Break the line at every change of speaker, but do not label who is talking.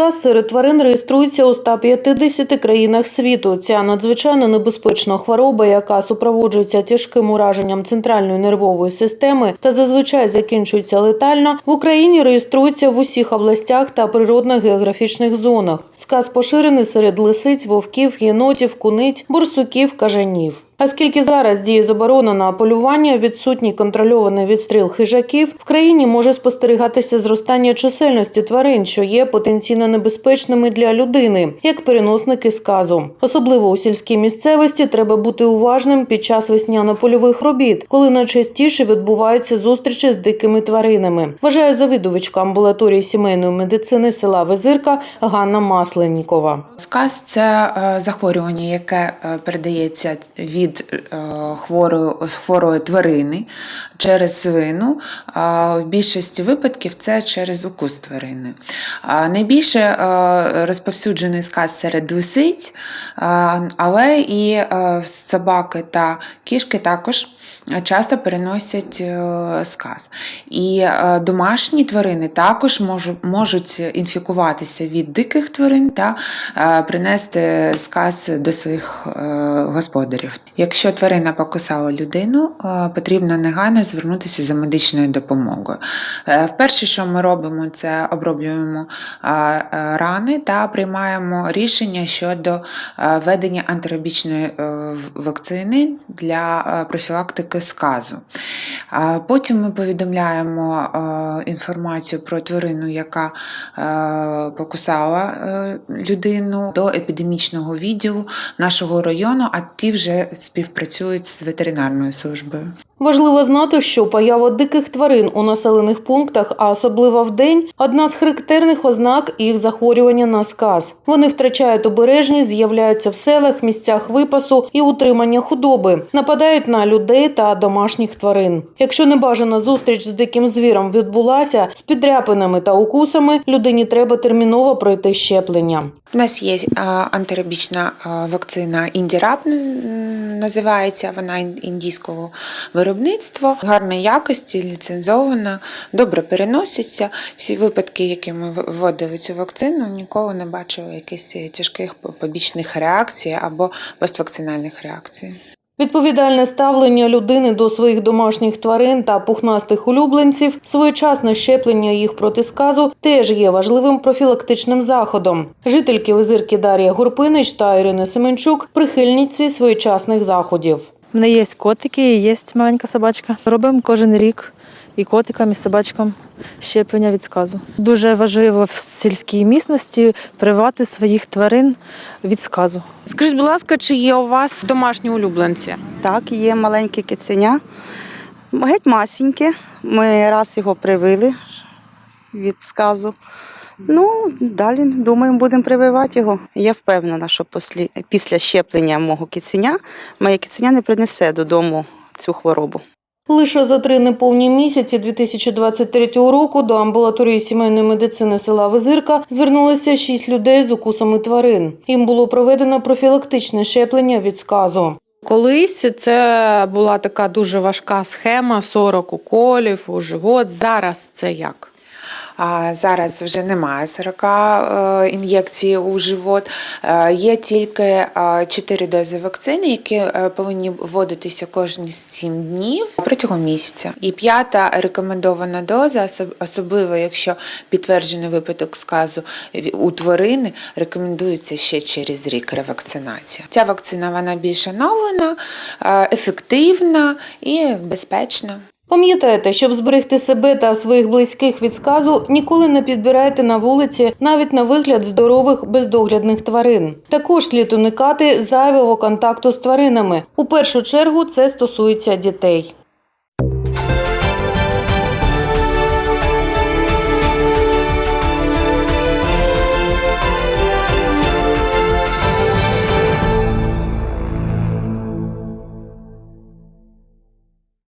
Сказ серед тварин реєструється у 150 країнах світу. Ця надзвичайно небезпечна хвороба, яка супроводжується тяжким ураженням центральної нервової системи та зазвичай закінчується летально, в Україні реєструється в усіх областях та природних географічних зонах. Сказ поширений серед лисиць, вовків, єнотів, куниць, бурсуків, кажанів. Оскільки зараз діє заборона на полювання, відсутній контрольований відстріл хижаків, в країні може спостерігатися зростання чисельності тварин, що є потенційно небезпечними для людини, як переносники сказу. Особливо у сільській місцевості треба бути уважним під час весняно-польових робіт, коли найчастіше відбуваються зустрічі з дикими тваринами. Вважає завідувачка амбулаторії сімейної медицини села Визирка Ганна Масленнікова.
Сказ це е, захворювання, яке е, передається від е, хворої, хворої тварини через свину. В більшості випадків це через укус тварини. Найбільше е, розповсюджений сказ серед лисиць, е, але і собаки та кішки також часто переносять сказ. І домашні тварини також можуть інфікуватися від диких тварин та принести сказ до своїх господарів. Якщо тварина покусала людину, е, потрібно негайно звернутися за медичною допомогою. Е, Вперше, що ми робимо, це оброблюємо е, рани та приймаємо рішення щодо введення антирабічної е, вакцини для профілактики сказу. Потім ми повідомляємо інформацію про тварину, яка покусала людину до епідемічного відділу нашого району, а ті вже співпрацюють з ветеринарною службою.
Важливо знати, що поява диких тварин у населених пунктах, а особливо вдень, одна з характерних ознак їх захворювання на сказ. Вони втрачають обережність, з'являються в селах, місцях випасу і утримання худоби, нападають на людей та домашніх тварин. Якщо небажана зустріч з диким звіром відбулася з підряпинами та укусами, людині треба терміново пройти щеплення.
У нас є антирабічна вакцина Індіраб, називається вона індійського виробництва, гарної якості, ліцензована, добре переноситься. Всі випадки, які ми вводили цю вакцину, ніколи не бачили якихось тяжких побічних реакцій або поствакцинальних реакцій.
Відповідальне ставлення людини до своїх домашніх тварин та пухнастих улюбленців, своєчасне щеплення їх проти сказу теж є важливим профілактичним заходом. Жительки визирки Дар'я Гурпинич та Ірина Семенчук прихильниці своєчасних заходів.
У мене є котики, і є маленька собачка. Робимо кожен рік і котикам, і собачкам щеплення від сказу. Дуже важливо в сільській місності привати своїх тварин від сказу.
Скажіть, будь ласка, чи є у вас домашні улюбленці?
Так, є маленьке киценя, геть масіньке. Ми раз його привили від сказу. Ну, далі, думаємо, будемо прививати його. Я впевнена, що після, після щеплення мого киценя моє киценя не принесе додому цю хворобу.
Лише за три неповні місяці 2023 року до амбулаторії сімейної медицини села Визирка звернулося шість людей з укусами тварин. Їм було проведено профілактичне щеплення від сказу.
Колись це була така дуже важка схема: 40 уколів у живот. Зараз це як?
Зараз вже немає 40 е, ін'єкцій у живот. Е, Є тільки 4 дози вакцини, які е, повинні вводитися кожні 7 днів протягом місяця. І п'ята рекомендована доза, особливо якщо підтверджений випадок сказу у тварини, рекомендується ще через рік ревакцинація. Ця вакцина вона більш оновлена, е, ефективна і безпечна.
Пам'ятайте, щоб зберегти себе та своїх близьких від сказу, ніколи не підбирайте на вулиці навіть на вигляд здорових бездоглядних тварин. Також слід уникати зайвого контакту з тваринами. У першу чергу це стосується дітей.